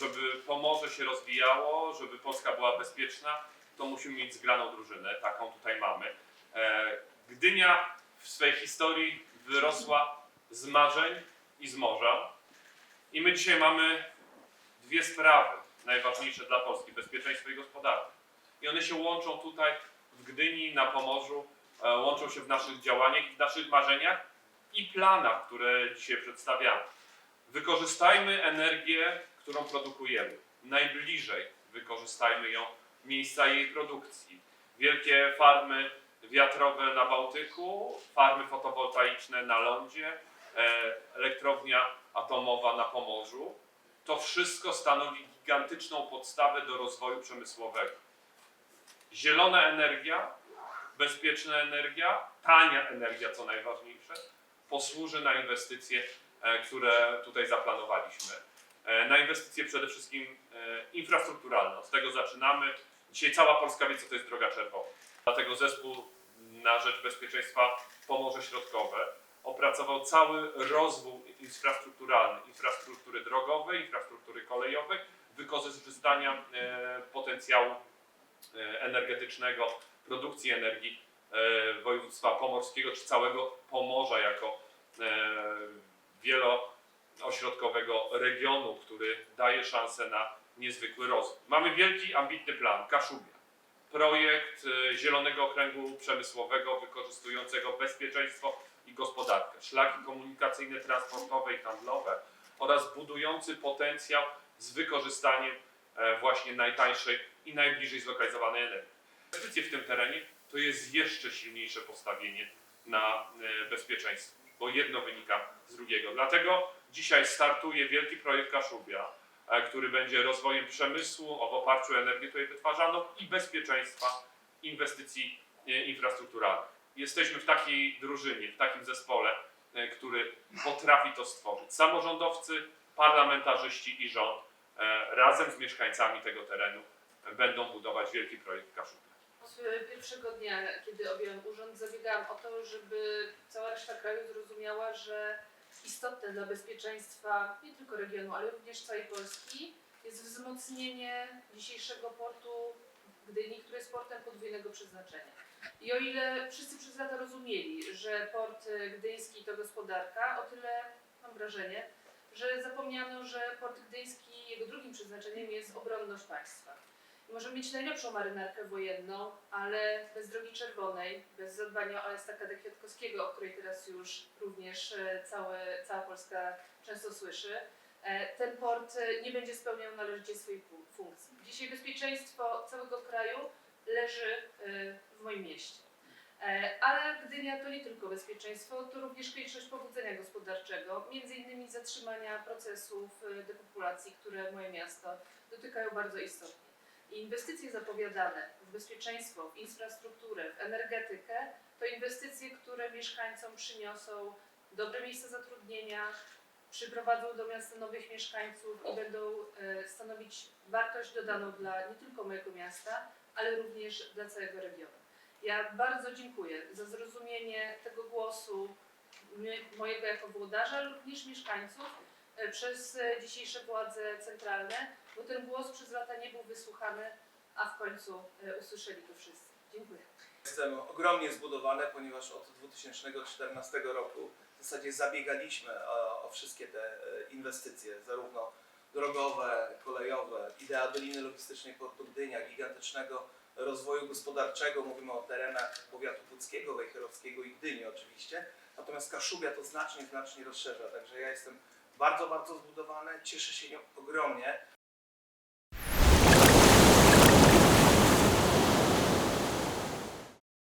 Żeby Pomorze się rozwijało, żeby Polska była bezpieczna, to musimy mieć zgraną drużynę, taką tutaj mamy. E, Gdynia w swej historii wyrosła z marzeń i z morza. I my dzisiaj mamy dwie sprawy najważniejsze dla Polski: bezpieczeństwo i gospodarka. I one się łączą tutaj w Gdyni, na Pomorzu, e, łączą się w naszych działaniach w naszych marzeniach i planach, które dzisiaj przedstawiamy. Wykorzystajmy energię, którą produkujemy. Najbliżej wykorzystajmy ją, miejsca jej produkcji. Wielkie farmy wiatrowe na Bałtyku, farmy fotowoltaiczne na lądzie, e, elektrownia atomowa na Pomorzu. To wszystko stanowi gigantyczną podstawę do rozwoju przemysłowego. Zielona energia, bezpieczna energia, tania energia, co najważniejsze, posłuży na inwestycje, e, które tutaj zaplanowaliśmy. E, Na inwestycje przede wszystkim e, infrastrukturalne. Od tego zaczynamy. Dzisiaj cała Polska wie, co to jest droga czerwona. Dlatego zespół na rzecz bezpieczeństwa Pomorze Środkowe opracował cały rozwój infrastrukturalny, infrastruktury drogowej, infrastruktury kolejowej, wykorzystania e, potencjału energetycznego, produkcji energii województwa pomorskiego czy całego Pomorza jako e, wieloośrodkowego regionu, który daje szansę na niezwykły rozwój. Mamy wielki, ambitny plan Kaszubia. Projekt e, Zielonego Okręgu Przemysłowego wykorzystującego bezpieczeństwo i gospodarkę, szlaki komunikacyjne, transportowe i handlowe oraz budujący potencjał z wykorzystaniem e, właśnie najtańszej i najbliżej zlokalizowanej energii. Inwestycje w tym terenie to jest jeszcze silniejsze postawienie na e, bezpieczeństwo, bo jedno wynika z drugiego. Dlatego dzisiaj startuje wielki projekt Kaszubia, e, który będzie rozwojem przemysłu w oparciu o energię tutaj wytwarzaną i bezpieczeństwa inwestycji e, infrastrukturalnych. Jesteśmy w takiej drużynie, w takim zespole, e, który potrafi to stworzyć. Samorządowcy, parlamentarzyści i rząd razem z mieszkańcami tego terenu będą budować wielki projekt Kaszubia. Od pierwszego dnia, kiedy objąłem urząd, zabiegałam o to, żeby cała reszta kraju zrozumiała, że istotne dla bezpieczeństwa nie tylko regionu, ale również całej Polski jest wzmocnienie dzisiejszego portu Gdyni, który jest portem podwójnego przeznaczenia. I o ile wszyscy przez lata rozumieli, że port gdyński to gospodarka, o tyle mam wrażenie, że zapomniano, że port gdyński, jego drugim przeznaczeniem jest obronność państwa. Możemy mieć najlepszą marynarkę wojenną, ale bez drogi czerwonej, bez zadbania o estakadę Kwiatkowskiego, o której teraz już również e, całe, cała Polska często słyszy, e, ten port e, nie będzie spełniał należycie swojej fu- funkcji. Dzisiaj bezpieczeństwo całego kraju leży w moim mieście. Ale Gdynia to nie tylko bezpieczeństwo, to również konieczność pobudzenia gospodarczego, między innymi zatrzymania procesów depopulacji, które moje miasto dotykają bardzo istotnie. Inwestycje zapowiadane w bezpieczeństwo, w infrastrukturę, w energetykę to inwestycje, które mieszkańcom przyniosą dobre miejsca zatrudnienia, przyprowadzą do miasta nowych mieszkańców i będą e, stanowić wartość dodaną dla nie tylko mojego miasta, ale również dla całego regionu. Ja bardzo dziękuję za zrozumienie tego głosu mojego jako włodarza, również mieszkańców przez e, dzisiejsze władze centralne, bo ten głos przez lata nie był wysłuchany, a w końcu e, usłyszeli to wszyscy. Dziękuję. Jestem ogromnie zbudowany, ponieważ od 2014 roku w zasadzie zabiegaliśmy o, o wszystkie te e, inwestycje, zarówno drogowe, kolejowe, idea Doliny Logistycznej Portu Gdynia, gigantycznego rozwoju gospodarczego, mówimy o terenach powiatu puckiego, wejherowskiego i Gdyni oczywiście, natomiast Kaszubia to znacznie, znacznie rozszerza, także ja jestem bardzo, bardzo zbudowany, cieszę się ogromnie,